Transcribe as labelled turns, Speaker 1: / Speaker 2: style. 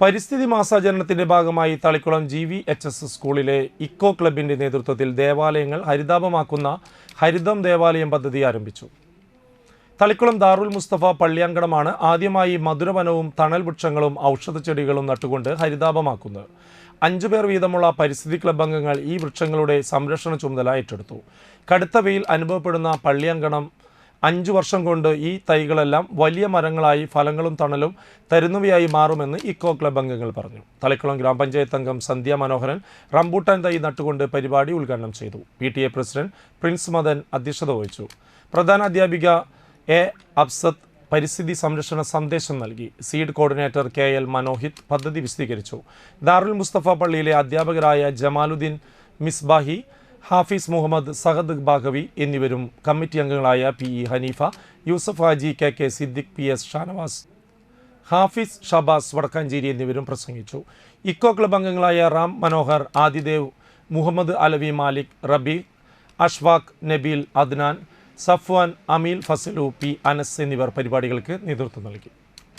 Speaker 1: പരിസ്ഥിതി മാസാചരണത്തിന്റെ ഭാഗമായി Thalikkulam G V H S സ്കൂളിലെ ഇക്കോ ക്ലബിന്റെ നേതൃത്വത്തിൽ ദേവാലയങ്ങൾ ഹരിതാപമാക്കുന്ന ഹരിതം ദേവാലയം പദ്ധതി ആരംഭിച്ചു. തളിക്കുളം ദാറുൽ മുസ്തഫ പള്ളിയാങ്കണമാണ് ആദ്യമായി മധുരവനവും തണൽ വൃക്ഷങ്ങളും ഔഷധച്ചെടികളും നട്ടുകൊണ്ട് ഹരിതാപമാക്കുന്നത്. അഞ്ചു പേർ വീതമുള്ള പരിസ്ഥിതി ക്ലബ് അംഗങ്ങൾ ഈ വൃക്ഷങ്ങളുടെ സംരക്ഷണ ചുമതല ഏറ്റെടുത്തു. കടുത്ത വെയിൽ അനുഭവപ്പെടുന്ന പള്ളിയങ്കണം അഞ്ചു വർഷം കൊണ്ട് ഈ തൈകളെല്ലാം വലിയ മരങ്ങളായി ഫലങ്ങളും തണലും തരുന്നവയായി മാറുമെന്ന് ഇക്കോ ക്ലബ് അംഗങ്ങൾ പറഞ്ഞു. തളിക്കുളം ഗ്രാമപഞ്ചായത്ത് അംഗം സന്ധ്യ മനോഹരൻ റംബൂട്ടാൻ തൈ നട്ടുകൊണ്ട് പരിപാടി ഉദ്ഘാടനം ചെയ്തു. P T A president Prince Madan അധ്യക്ഷത വഹിച്ചു. പ്രധാന അധ്യാപിക എ അബ്സത്ത് പരിസ്ഥിതി സംരക്ഷണ സന്ദേശം നൽകി. Seed coordinator K L Manohith പദ്ധതി വിശദീകരിച്ചു. ദാറുൽ മുസ്തഫ പള്ളിയിലെ അധ്യാപകരായ ജമാലുദ്ദീൻ മിസ്ബാഹി ഹാഫിസ് മുഹമ്മദ് സഹദ് ബാഗവി എന്നിവരും കമ്മിറ്റി അംഗങ്ങളായ P E Haneefa Yusuf Haji K K Siddique P S Shanavas Hafiz Shabas Vadakkanchery എന്നിവരും പ്രസംഗിച്ചു. ഇക്കോ ക്ലബ് അംഗങ്ങളായ റാം മനോഹർ ആദിദേവ് മുഹമ്മദ് അലവി മാലിക് റബി അഷ്വാഖ് നബീൽ അദ്നാൻ സഫ്വാൻ അമീൽ ഫസലു പി അനസ് എന്നിവർ പരിപാടികൾക്ക് നേതൃത്വം നൽകി.